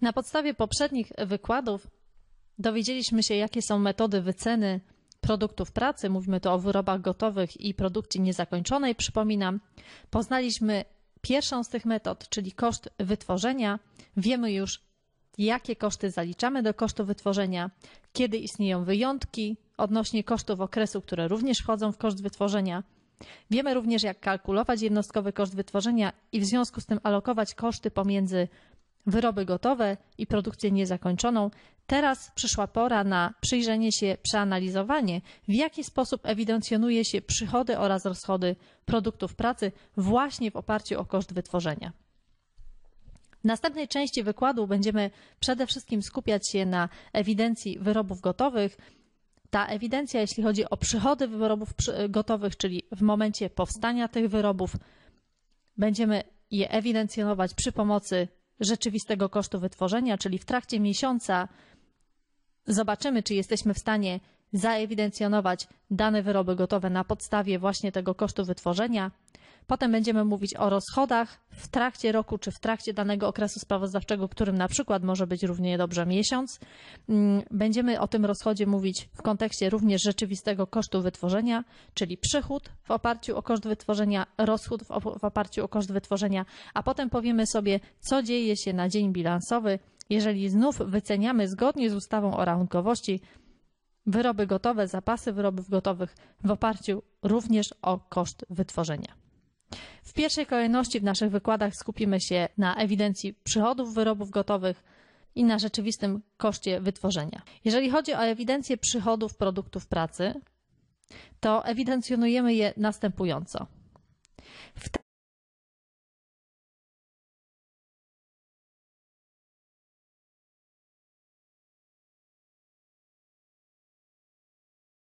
Na podstawie poprzednich wykładów dowiedzieliśmy się, jakie są metody wyceny produktów pracy. Mówimy tu o wyrobach gotowych i produkcji niezakończonej. Przypominam, poznaliśmy pierwszą z tych metod, czyli koszt wytworzenia. Wiemy już, jakie koszty zaliczamy do kosztu wytworzenia, kiedy istnieją wyjątki odnośnie kosztów okresu, które również wchodzą w koszt wytworzenia. Wiemy również, jak kalkulować jednostkowy koszt wytworzenia i w związku z tym alokować koszty pomiędzy wyroby gotowe i produkcję niezakończoną. Teraz przyszła pora na przyjrzenie się, przeanalizowanie, w jaki sposób ewidencjonuje się przychody oraz rozchody produktów pracy właśnie w oparciu o koszt wytworzenia. W następnej części wykładu będziemy przede wszystkim skupiać się na ewidencji wyrobów gotowych. Ta ewidencja, jeśli chodzi o przychody wyrobów gotowych, czyli w momencie powstania tych wyrobów, będziemy je ewidencjonować przy pomocy rzeczywistego kosztu wytworzenia, czyli w trakcie miesiąca zobaczymy, czy jesteśmy w stanie zaewidencjonować dane wyroby gotowe na podstawie właśnie tego kosztu wytworzenia. Potem będziemy mówić o rozchodach w trakcie roku czy w trakcie danego okresu sprawozdawczego, którym na przykład może być równie dobrze miesiąc. Mm, będziemy o tym rozchodzie mówić w kontekście również rzeczywistego kosztu wytworzenia, czyli przychód w oparciu o koszt wytworzenia, rozchód w oparciu o koszt wytworzenia, a potem powiemy sobie, co dzieje się na dzień bilansowy, jeżeli znów wyceniamy zgodnie z ustawą o rachunkowości wyroby gotowe, zapasy wyrobów gotowych w oparciu również o koszt wytworzenia. W pierwszej kolejności w naszych wykładach skupimy się na ewidencji przychodów wyrobów gotowych i na rzeczywistym koszcie wytworzenia. Jeżeli chodzi o ewidencję przychodów produktów pracy, to ewidencjonujemy je następująco. W